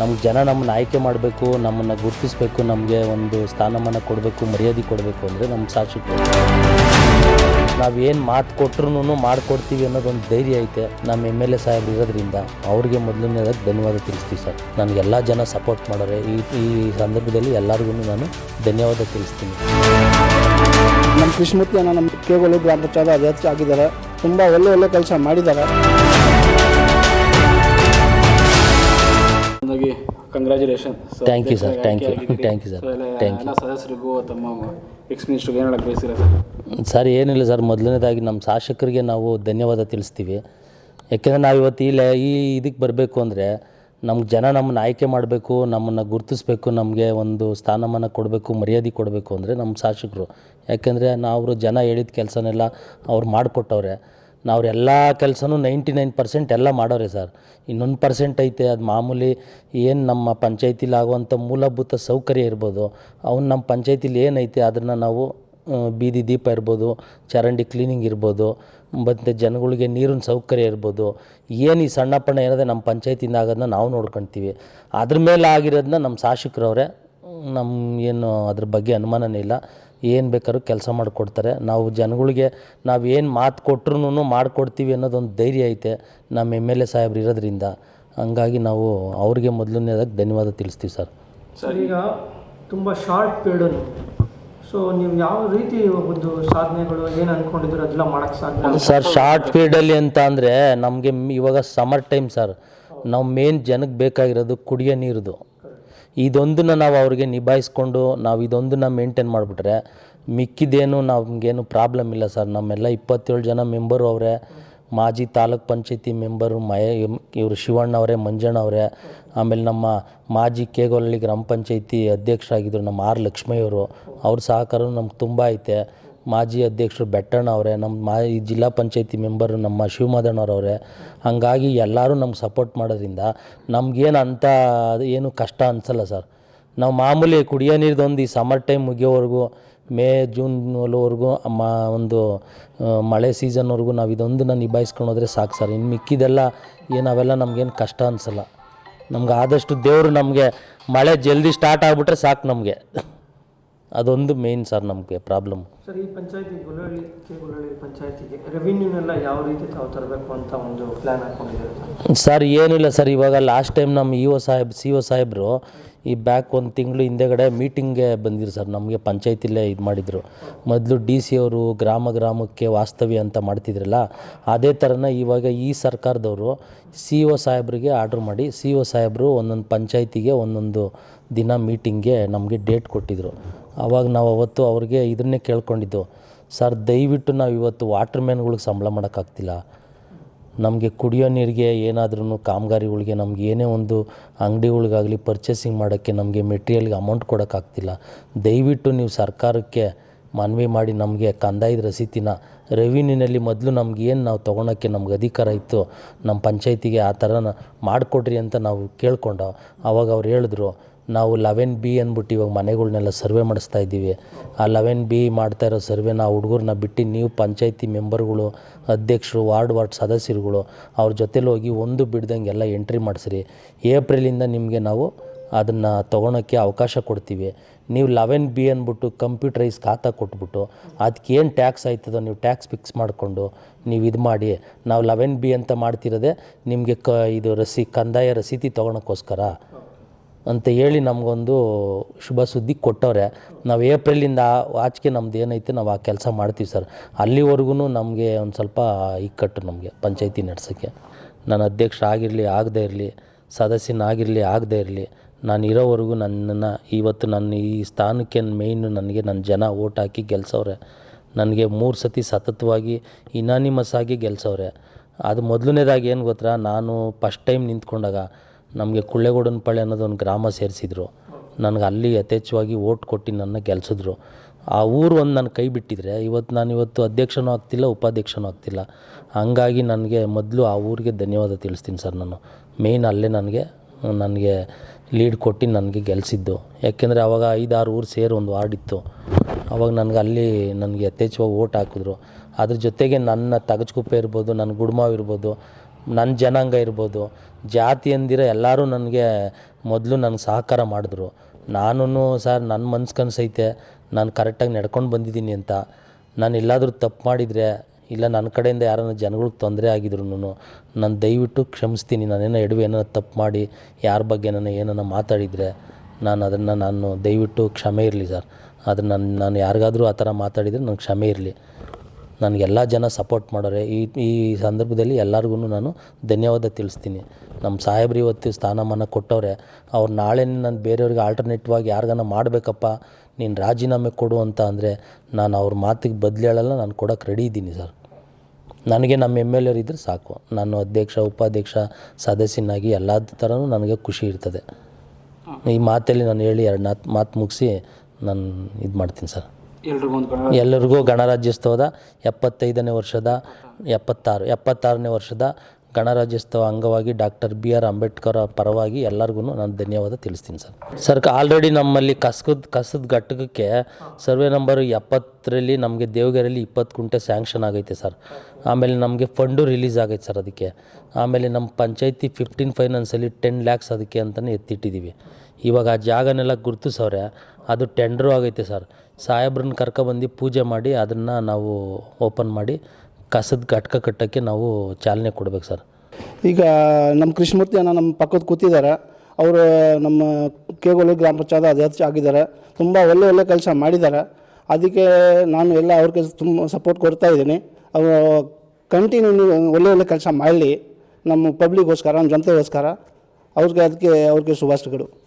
ನಮ್ಗೆ ಜನ ನಮ್ಮನ್ನ ಆಯ್ಕೆ ಮಾಡಬೇಕು, ನಮ್ಮನ್ನು ಗುರುತಿಸಬೇಕು, ನಮಗೆ ಒಂದು ಸ್ಥಾನಮಾನ ಕೊಡಬೇಕು, ಮರ್ಯಾದೆ ಕೊಡಬೇಕು ಅಂದರೆ ನಮ್ಮ ಸಾಕ್ಷಿ ನಾವೇನು ಮಾತು ಕೊಟ್ರು ಮಾಡಿಕೊಡ್ತೀವಿ ಅನ್ನೋದೊಂದು ಧೈರ್ಯ ಐತೆ. ನಮ್ಮ ಎಂ ಎಲ್ ಎ ಸಾಹೇಬ್ರು ಇರೋದ್ರಿಂದ ಅವ್ರಿಗೆ ಮೊದಲನೇದಾಗಿ ಧನ್ಯವಾದ ತಿಳಿಸ್ತೀವಿ ಸರ್. ನನಗೆಲ್ಲ ಜನ ಸಪೋರ್ಟ್ ಮಾಡೋರೆ. ಈ ಈ ಸಂದರ್ಭದಲ್ಲಿ ಎಲ್ಲರಿಗೂ ನಾನು ಧನ್ಯವಾದ ತಿಳಿಸ್ತೀನಿ. ನಮ್ಮ ಕೃಷ್ಣಮೂರ್ತಿ ಅಣ್ಣ ನಮ್ಮ ಕೇವಲ ಗ್ರಾಮ ಪಂಚಾಯತ್ ಅಧ್ಯಕ್ಷ ಆಗಿದ್ದಾರೆ. ತುಂಬ ಒಳ್ಳೆ ಒಳ್ಳೆ ಕೆಲಸ ಮಾಡಿದ್ದಾರೆ. ಹಾಗಾಗಿ congratulation thank you sir thank you thank you sir. ಎಲ್ಲ ಸದಸ್ಯರಿಗೂ ತಮ್ಮ ಎಕ್ಸ್ ಮಿನಿಸ್ಟ್ರಿಗೆ ಏನು ಹೇಳಕ್ಕೆ ಬಯಸಿರ ಸರ್ ಸರ್ ಏನಿಲ್ಲ ಸರ್ ಮೊದಲನೇದಾಗಿ ನಮ್ಮ ಶಾಸಕರಿಗೆ ನಾವು ಧನ್ಯವಾದ ತಿಳಿಸ್ತೀವಿ. ಯಾಕೆಂದರೆ ನಾವು ಇವತ್ತು ಈ ಲೆ ಈ ಇದಕ್ಕೆ ಬರಬೇಕು ಅಂದರೆ ನಮ್ಗೆ ಜನ ನಮ್ಮನ್ನ ಆಯ್ಕೆ ಮಾಡಬೇಕು ನಮ್ಮನ್ನು ಗುರುತಿಸ್ಬೇಕು ನಮಗೆ ಒಂದು ಸ್ಥಾನಮಾನ ಕೊಡಬೇಕು ಮರ್ಯಾದೆ ಕೊಡಬೇಕು ಅಂದರೆ ನಮ್ಮ ಶಾಸಕರು. ಯಾಕೆಂದರೆ ನಾವು ಜನ ಹೇಳಿದ ಕೆಲಸನೆಲ್ಲ ಅವ್ರು ಮಾಡಿಕೊಟ್ಟವ್ರೆ. ನಾವು ಎಲ್ಲ ಕೆಲಸನೂ ನೈಂಟಿ ನೈನ್ ಪರ್ಸೆಂಟ್ ಎಲ್ಲ ಮಾಡೋರೆ ಸರ್. ಇನ್ನೊಂದು ಪರ್ಸೆಂಟ್ ಐತೆ, ಅದು ಮಾಮೂಲಿ ಏನು ನಮ್ಮ ಪಂಚಾಯತಿಲಿ ಆಗುವಂಥ ಮೂಲಭೂತ ಸೌಕರ್ಯ ಇರ್ಬೋದು, ಅವ್ನು ನಮ್ಮ ಪಂಚಾಯತಿಲಿ ಏನೈತೆ ಅದನ್ನು ನಾವು ಬೀದಿ ದೀಪ ಇರ್ಬೋದು, ಚರಂಡಿ ಕ್ಲೀನಿಂಗ್ ಇರ್ಬೋದು, ಮತ್ತು ಜನಗಳಿಗೆ ನೀರಿನ ಸೌಕರ್ಯ ಇರ್ಬೋದು, ಏನು ಈ ಸಣ್ಣ ಪಣ್ಣ ಏನಿದೆ ನಮ್ಮ ಪಂಚಾಯತಿಯಿಂದ ಆಗೋದನ್ನ ನಾವು ನೋಡ್ಕೊಳ್ತೀವಿ ಅದ್ರ ಮೇಲೆ ಆಗಿರೋದನ್ನ ನಮ್ಮ ಶಾಸಕರವ್ರೆ ನಮ್ಮ ಏನು ಅದ್ರ ಬಗ್ಗೆ ಅನುಮಾನನೇ ಇಲ್ಲ. ಏನು ಬೇಕಾದ್ರೂ ಕೆಲಸ ಮಾಡಿಕೊಡ್ತಾರೆ. ನಾವು ಜನಗಳಿಗೆ ನಾವು ಏನು ಮಾತು ಕೊಟ್ರು ಮಾಡಿಕೊಡ್ತೀವಿ ಅನ್ನೋದೊಂದು ಧೈರ್ಯ ಐತೆ ನಮ್ಮ ಎಂ ಎಲ್ ಎ ಸಾಹೇಬ್ರು ಇರೋದ್ರಿಂದ. ಹಂಗಾಗಿ ನಾವು ಅವ್ರಿಗೆ ಮೊದಲನೇದಾಗಿ ಧನ್ಯವಾದ ತಿಳಿಸ್ತೀವಿ ಸರ್. ಸರ್ ಈಗ ತುಂಬ ಶಾರ್ಟ್ ಪೀರಿಯಡ್. ಸೊ ನೀವು ಯಾವ ರೀತಿ ಒಂದು ಸಾಧನೆಗಳು ಏನು ಅಂದ್ಕೊಂಡಿದ್ರು ಅದೆಲ್ಲ ಮಾಡೋಕ್ಕೆ ಸಾಧ್ಯ ಸರ್ ಶಾರ್ಟ್ ಪೀರಿಯಡಲ್ಲಿ ಅಂತ ಅಂದರೆ ನಮಗೆ ಇವಾಗ ಸಮರ್ ಟೈಮ್ ಸರ್. ನಾವು ಮೇನ್ ಜನಕ್ಕೆ ಬೇಕಾಗಿರೋದು ಕುಡಿಯೋ ನೀರದು. ಇದೊಂದನ್ನ ನಾವು ಅವ್ರಿಗೆ ನಿಭಾಯಿಸ್ಕೊಂಡು ನಾವು ಇದೊಂದನ್ನು ಮೇಂಟೈನ್ ಮಾಡಿಬಿಟ್ರೆ ಮಿಕ್ಕಿದೇನು ನಮಗೇನು ಪ್ರಾಬ್ಲಮ್ ಇಲ್ಲ ಸರ್ ನಮ್ಮೆಲ್ಲ ಇಪ್ಪತ್ತೇಳು ಜನ ಮೆಂಬರು ಅವರೇ, ಮಾಜಿ ತಾಲೂಕ್ ಪಂಚಾಯತಿ ಮೆಂಬರು ಮಯ ಇವರು ಶಿವಣ್ಣ ಅವರೇ, ಮಂಜಣ್ಣ ಅವರೇ, ಆಮೇಲೆ ನಮ್ಮ ಮಾಜಿ ಕೇಗೊಳ್ಳಿ ಗ್ರಾಮ ಪಂಚಾಯತಿ ಅಧ್ಯಕ್ಷರಾಗಿದ್ದರು ನಮ್ಮ ಆರ್ ಲಕ್ಷ್ಮಯ್ಯವರು, ಅವ್ರ ಸಹಕಾರ ನಮ್ಗೆ ತುಂಬ ಐತೆ. ಮಾಜಿ ಅಧ್ಯಕ್ಷರು ಬೆಟ್ಟಣ್ಣ ಅವರೇ, ನಮ್ಮ ಮಾ, ಈ ಜಿಲ್ಲಾ ಪಂಚಾಯತಿ ಮೆಂಬರು ನಮ್ಮ ಶಿವಮಾದಣ್ಣವ್ರವ್ರೆ ಹಾಗಾಗಿ ಎಲ್ಲರೂ ನಮ್ಗೆ ಸಪೋರ್ಟ್ ಮಾಡೋದ್ರಿಂದ ನಮಗೇನು ಅಂಥ ಏನು ಕಷ್ಟ ಅನಿಸಲ್ಲ ಸರ್. ನಾವು ಮಾಮೂಲಿ ಕುಡಿಯೋ ನೀರ್ದೊಂದು ಈ ಸಮರ್ ಟೈಮ್ ಮುಗಿಯೋವರೆಗೂ, ಮೇ ಜೂನ್ವರೆಗೂ ಮಾ ಒಂದು ಮಳೆ ಸೀಸನ್ವರೆಗೂ ನಾವು ಇದೊಂದನ್ನ ನಿಭಾಯಿಸ್ಕೊಂಡು ಹೋದರೆ ಸಾಕು ಸರ್. ಇನ್ನು ಮಿಕ್ಕಿದೆಲ್ಲ ಏನು ಅವೆಲ್ಲ ನಮಗೇನು ಕಷ್ಟ ಅನಿಸಲ್ಲ. ನಮ್ಗೆ ಆದಷ್ಟು ದೇವರು ನಮಗೆ ಮಳೆ ಜಲ್ದಿ ಸ್ಟಾರ್ಟ್ ಆಗಿಬಿಟ್ರೆ ಸಾಕು ನಮಗೆ. ಅದೊಂದು ಮೇನ್ ಸರ್ ನಮಗೆ ಪ್ರಾಬ್ಲಮ್ ಸರ್ ಈ ಪಂಚಾಯತಿ ಗುಲಹಳ್ಳಿ ಕೆ ಗುಲಹಳ್ಳಿ ಪಂಚಾಯತಿಗೆ ರೆವಿನ್ಯೂನೆಲ್ಲ ಯಾವ ರೀತಿ ತಾವು ತರಬೇಕು ಅಂತ ಒಂದು ಪ್ಲ್ಯಾನ್ ಹಾಕ್ಕೊಂಡಿದ್ದಾರೆ ಸರ್ ಸರ್ ಏನಿಲ್ಲ ಸರ್ ಇವಾಗ ಲಾಸ್ಟ್ ಟೈಮ್ ನಮ್ಮ ಇ ಒ ಸಾಹೇಬ್ ಸಿ ಒ ಸಾಹೇಬರು ಈ ಬ್ಯಾಕ್ ಒಂದು ತಿಂಗಳು ಹಿಂದೆಗಡೆ ಮೀಟಿಂಗ್ಗೆ ಬಂದಿರು ಸರ್ ನಮಗೆ ಪಂಚಾಯತಿಲೇ ಇದು ಮಾಡಿದರು. ಮೊದಲು ಡಿ ಸಿ ಅವರು ಗ್ರಾಮ ಗ್ರಾಮಕ್ಕೆ ವಾಸ್ತವ್ಯ ಅಂತ ಮಾಡ್ತಿದ್ರಲ್ಲ ಅದೇ ಥರನ ಇವಾಗ ಈ ಸರ್ಕಾರದವರು ಸಿ ಒ ಸಾಹೇಬ್ರಿಗೆ ಆರ್ಡ್ರ್ ಮಾಡಿ ಸಿ ಒ ಸಾಹೇಬರು ಒಂದೊಂದು ಪಂಚಾಯತಿಗೆ ಒಂದೊಂದು ದಿನ ಮೀಟಿಂಗ್ಗೆ ನಮಗೆ ಡೇಟ್ ಕೊಟ್ಟಿದ್ದರು ಆವಾಗ ನಾವು ಅವತ್ತು ಅವ್ರಿಗೆ ಇದನ್ನೇ ಕೇಳ್ಕೊಂಡಿದ್ದು, ಸರ್, ದಯವಿಟ್ಟು ನಾವು ಇವತ್ತು ವಾಟರ್ ಮ್ಯಾನ್ಗಳಿಗೆ ಸಂಬಳ ಮಾಡೋಕ್ಕಾಗ್ತಿಲ್ಲ. ನಮಗೆ ಕುಡಿಯೋ ನೀರಿಗೆ ಏನಾದ್ರೂ ಕಾಮಗಾರಿಗಳಿಗೆ ನಮ್ಗೆ ಏನೇ ಒಂದು ಅಂಗಡಿಗಳಿಗಾಗಲಿ ಪರ್ಚೇಸಿಂಗ್ ಮಾಡೋಕ್ಕೆ ನಮಗೆ ಮೆಟೀರಿಯಲ್ಗೆ ಅಮೌಂಟ್ ಕೊಡೋಕ್ಕಾಗ್ತಿಲ್ಲ. ದಯವಿಟ್ಟು ನೀವು ಸರ್ಕಾರಕ್ಕೆ ಮನವಿ ಮಾಡಿ ನಮಗೆ ಕಂದಾಯದ ರಸೀತಿನ ರೆವಿನ್ಯೂನಲ್ಲಿ ಮೊದಲು ನಮ್ಗೆ ಏನು ನಾವು ತೊಗೊಳಕ್ಕೆ ನಮ್ಗೆ ಅಧಿಕಾರ ಇತ್ತು ನಮ್ಮ ಪಂಚಾಯತಿಗೆ ಆ ಥರ ಮಾಡಿಕೊಡ್ರಿ ಅಂತ ನಾವು ಕೇಳ್ಕೊಂಡು ಆವಾಗ ಅವ್ರು ಹೇಳಿದ್ರು ನಾವು ಲೆವೆನ್ ಬಿ ಅಂದ್ಬಿಟ್ಟು ಇವಾಗ ಮನೆಗಳ್ನೆಲ್ಲ ಸರ್ವೆ ಮಾಡಿಸ್ತಾ ಇದ್ದೀವಿ. ಆ ಲೆವೆನ್ ಬಿ ಮಾಡ್ತಾ ಇರೋ ಸರ್ವೆನ ಆ ಹುಡುಗರನ್ನ ಬಿಟ್ಟು ನೀವು ಪಂಚಾಯಿತಿ ಮೆಂಬರ್ಗಳು, ಅಧ್ಯಕ್ಷರು, ವಾರ್ಡ್ ವಾರ್ಡ್ ಸದಸ್ಯರುಗಳು ಅವ್ರ ಜೊತೆಲಿ ಹೋಗಿ ಒಂದು ಬಿಡ್ದಂಗೆ ಎಲ್ಲ ಎಂಟ್ರಿ ಮಾಡಿಸ್ರಿ. ಏಪ್ರಿಲಿಂದ ನಿಮಗೆ ನಾವು ಅದನ್ನು ತೊಗೊಳಕ್ಕೆ ಅವಕಾಶ ಕೊಡ್ತೀವಿ. ನೀವು ಲೆವೆನ್ ಬಿ ಅಂದ್ಬಿಟ್ಟು ಕಂಪ್ಯೂಟ್ರೈಸ್ ಖಾತಾ ಕೊಟ್ಬಿಟ್ಟು ಅದಕ್ಕೆ ಏನು ಟ್ಯಾಕ್ಸ್ ಆಯ್ತದೋ ನೀವು ಟ್ಯಾಕ್ಸ್ ಫಿಕ್ಸ್ ಮಾಡಿಕೊಂಡು ನೀವು ಇದು ಮಾಡಿ. ನಾವು ಲೆವೆನ್ ಬಿ ಅಂತ ಮಾಡ್ತಿರೋದೆ ನಿಮಗೆ ಕ ಇದು ರಸಿ ಕಂದಾಯ ರಸೀತಿ ತೊಗೊಳಕ್ಕೋಸ್ಕರ. ಅಂತ ಹೇಳಿ ನಮಗೊಂದು ಶುಭ ಸುದ್ದಿ ಕೊಟ್ಟವ್ರೆ. ನಾವು ಏಪ್ರಿಲಿಂದ ಆಚೆಗೆ ನಮ್ದು ಏನೈತೆ ನಾವು ಆ ಕೆಲಸ ಮಾಡ್ತೀವಿ ಸರ್. ಅಲ್ಲಿವರೆಗೂ ನಮಗೆ ಒಂದು ಸ್ವಲ್ಪ ಇಕ್ಕಟ್ಟು ನಮಗೆ ಪಂಚಾಯತಿ ನಡೆಸೋಕ್ಕೆ. ನಾನು ಅಧ್ಯಕ್ಷ ಆಗಿರಲಿ, ಆಗದೇ ಇರಲಿ ಸದಸ್ಯನಾಗಿರಲಿ ಆಗದೇ ಇರಲಿ, ನಾನು ಇರೋವರೆಗೂ ನನ್ನನ್ನು ಇವತ್ತು ನನ್ನ ಈ ಸ್ಥಾನಕ್ಕೆ ಮೇಯ್ನು ನನಗೆ ನನ್ನ ಜನ ಓಟ್ ಹಾಕಿ ಗೆಲ್ಸವ್ರೆ. ನನಗೆ ಮೂರು ಸತಿ ಸತತವಾಗಿ ಇನಾನಿಮಸ್ ಆಗಿ ಗೆಲ್ಸವ್ರೆ. ಅದು ಮೊದಲನೇದಾಗಿ ಏನು ಗೊತ್ತಾ ನಾನು ಫಸ್ಟ್ ಟೈಮ್ ನಿಂತ್ಕೊಂಡಾಗ ನಮಗೆ ಕುಳ್ಳೆಗೌಡನಪಳ್ಳಿ ಅನ್ನೋದು ಒಂದು ಗ್ರಾಮ ಸೇರಿಸಿದ್ರು. ನನಗೆ ಅಲ್ಲಿ ಯಥೇಚ್ಛವಾಗಿ ಓಟ್ ಕೊಟ್ಟು ನನ್ನ ಗೆಲ್ಸಿದ್ರು. ಆ ಊರು ಒಂದು ನನ್ನ ಕೈ ಬಿಟ್ಟಿದ್ರೆ ಇವತ್ತು ನಾನು ಇವತ್ತು ಅಧ್ಯಕ್ಷನೂ ಆಗ್ತಿಲ್ಲ, ಉಪಾಧ್ಯಕ್ಷನೂ ಆಗ್ತಿಲ್ಲ. ಹಂಗಾಗಿ ನನಗೆ ಮೊದಲು ಆ ಊರಿಗೆ ಧನ್ಯವಾದ ತಿಳಿಸ್ತೀನಿ ಸರ್ ನಾನು. ಮೇಯ್ನ್ ಅಲ್ಲೇ ನನಗೆ ನನಗೆ ಲೀಡ್ ಕೊಟ್ಟು ನನಗೆ ಗೆಲ್ಲಿಸಿದ್ದು ಯಾಕೆಂದರೆ ಆವಾಗ ಐದಾರು ಊರು ಸೇರಿ ಒಂದು ವಾರ್ಡ್ ಇತ್ತು. ಅವಾಗ ನನಗೆ ಅಲ್ಲಿ ನನಗೆ ಯಥೇಚ್ಛವಾಗಿ ಓಟ್ ಹಾಕಿದ್ರು. ಅದ್ರ ಜೊತೆಗೆ ನನ್ನ ತಗಜ್ಕುಪ್ಪೆ ಇರ್ಬೋದು ನನ್ನ ಗುಡ್ಮಾವ್ ಇರ್ಬೋದು ನನ್ನ ಜನಾಂಗ ಇರ್ಬೋದು, ಜಾತಿ ಅಂದಿರ ಎಲ್ಲರೂ ನನಗೆ ಮೊದಲು ನನಗೆ ಸಹಕಾರ ಮಾಡಿದ್ರು. ನಾನು ಸರ್ ನನ್ನ ಮನ್ಸು ಕನಸೈತೆ ನಾನು ಕರೆಕ್ಟಾಗಿ ನಡ್ಕೊಂಡು ಬಂದಿದ್ದೀನಿ ಅಂತ. ನಾನು ಎಲ್ಲಾದರೂ ತಪ್ಪು ಮಾಡಿದರೆ, ಇಲ್ಲ ನನ್ನ ಕಡೆಯಿಂದ ಯಾರನ್ನ ಜನಗಳಿಗೆ ತೊಂದರೆ ಆಗಿದ್ರು ನಾನು ದಯವಿಟ್ಟು ಕ್ಷಮಿಸ್ತೀನಿ, ನಾನೇನೋ ಎಡವಿ ಏನೋ ತಪ್ಪು ಮಾಡಿ, ಯಾರ ಬಗ್ಗೆ ನಾನು ಏನನ್ನು ಮಾತಾಡಿದರೆ, ನಾನು ಅದನ್ನು ನಾನು ದಯವಿಟ್ಟು ಕ್ಷಮೆ ಇರಲಿ ಸರ್. ಅದನ್ನು ನಾನು ನಾನು ಯಾರಿಗಾದರೂ ಆ ಥರ ಮಾತಾಡಿದರೆ ನನಗೆ ಕ್ಷಮೆ ಇರಲಿ. ನನಗೆಲ್ಲ ಜನ ಸಪೋರ್ಟ್ ಮಾಡೋರೆ. ಈ ಈ ಸಂದರ್ಭದಲ್ಲಿ ಎಲ್ಲರಿಗೂ ನಾನು ಧನ್ಯವಾದ ತಿಳಿಸ್ತೀನಿ. ನಮ್ಮ ಸಾಹೇಬ್ರು ಇವತ್ತು ಸ್ಥಾನಮಾನ ಕೊಟ್ಟವ್ರೆ. ಅವ್ರು ನಾಳೆ ನಾನು ಬೇರೆಯವ್ರಿಗೆ ಆಲ್ಟರ್ನೇಟಿವ್ ಆಗಿ ಯಾರಿಗಾನ ಮಾಡಬೇಕಪ್ಪ, ನೀನು ರಾಜೀನಾಮೆ ಕೊಡು ಅಂತ ಅಂದರೆ ನಾನು ಅವ್ರ ಮಾತಿಗೆ ಬದಲು ಹೇಳಲ್ಲ, ನಾನು ಕೊಡೋಕೆ ರೆಡಿ ಇದ್ದೀನಿ ಸರ್. ನನಗೆ ನಮ್ಮ ಎಂ ಎಲ್ ಇದ್ದರೆ ಸಾಕು. ನಾನು ಅಧ್ಯಕ್ಷ, ಉಪಾಧ್ಯಕ್ಷ, ಸದಸ್ಯನಾಗಿ ಎಲ್ಲ ಥರನೂ ನನಗೆ ಖುಷಿ ಇರ್ತದೆ. ಈ ಮಾತಲ್ಲಿ ನಾನು ಹೇಳಿ ಎರಡು ಮಾತು ಮುಗಿಸಿ ನಾನು ಇದು ಮಾಡ್ತೀನಿ ಸರ್. ಎಲ್ಲರಿಗೂ ಗಣರಾಜ್ಯೋತ್ಸವದ ಎಪ್ಪತ್ತೈದನೇ ವರ್ಷದ ಎಪ್ಪತ್ತಾರು ಎಪ್ಪತ್ತಾರನೇ ವರ್ಷದ ಗಣರಾಜ್ಯೋತ್ಸವ ಅಂಗವಾಗಿ ಡಾಕ್ಟರ್ ಬಿ ಆರ್ ಅಂಬೇಡ್ಕರ್ ಪರವಾಗಿ ಎಲ್ಲರಿಗೂ ನಾನು ಧನ್ಯವಾದ ತಿಳಿಸ್ತೀನಿ ಸರ್. ಸರ್ ಆಲ್ರೆಡಿ ನಮ್ಮಲ್ಲಿ ಕಸದ ಕಸದ ಘಟಕಕ್ಕೆ ಸರ್ವೆ ನಂಬರ್ ಎಪ್ಪತ್ತರಲ್ಲಿ ನಮಗೆ ದೇವಗೆರೆಯಲ್ಲಿ ಇಪ್ಪತ್ತು ಕುಂಟೆ ಸ್ಯಾಂಕ್ಷನ್ ಆಗೈತೆ ಸರ್. ಆಮೇಲೆ ನಮಗೆ ಫಂಡು ರಿಲೀಸ್ ಆಗೈತೆ ಸರ್ ಅದಕ್ಕೆ. ಆಮೇಲೆ ನಮ್ಮ ಪಂಚಾಯತಿ ಫಿಫ್ಟೀನ್ ಫೈನಾನ್ಸಲ್ಲಿ ಟೆನ್ ಲ್ಯಾಕ್ಸ್ ಅದಕ್ಕೆ ಅಂತಲೇ ಎತ್ತಿಟ್ಟಿದ್ದೀವಿ. ಇವಾಗ ಆ ಜಾಗನೆಲ್ಲ ಗುರುತಿಸವ್ರೆ, ಅದು ಟೆಂಡ್ರು ಆಗೈತೆ ಸರ್. ಸಾಹೇಬ್ರನ್ನ ಕರ್ಕೊಬಂದು ಪೂಜೆ ಮಾಡಿ, ಅದನ್ನು ನಾವು ಓಪನ್ ಮಾಡಿ, ಕಸದ ಘಟಕ ಕಟ್ಟೋಕ್ಕೆ ನಾವು ಚಾಲನೆ ಕೊಡ್ಬೇಕು ಸರ್. ಈಗ ನಮ್ಮ ಕೃಷ್ಣಮೂರ್ತಿ ಅಣ್ಣ ನಮ್ಮ ಪಕ್ಕದ ಕೂತಿದ್ದಾರೆ ಅವರು ನಮ್ಮ ಕೇಗೋಲು ಗ್ರಾಮ ಪಂಚಾಯತ್ ಅಧ್ಯಕ್ಷ ಆಗಿದ್ದಾರೆ ತುಂಬ ಒಳ್ಳೆ ಒಳ್ಳೆ ಕೆಲಸ ಮಾಡಿದ್ದಾರೆ ಅದಕ್ಕೆ ನಾನು ಎಲ್ಲ ಅವ್ರಿಗೆ ತುಂಬ ಸಪೋರ್ಟ್ ಕೊಡ್ತಾ ಇದ್ದೀನಿ. ಅವರು ಕಂಟಿನ್ಯೂ ಒಳ್ಳೆ ಒಳ್ಳೆ ಕೆಲಸ ಮಾಡಲಿ. ನಮ್ಮ ಪಬ್ಲಿಕ್ಗೋಸ್ಕರ ನಮ್ಮ ಜನತೆಗೋಸ್ಕರ. ಅವ್ರಿಗೆ ಅದಕ್ಕೆ ಅವ್ರಿಗೆ ಶುಭಾಶಯಗಳು.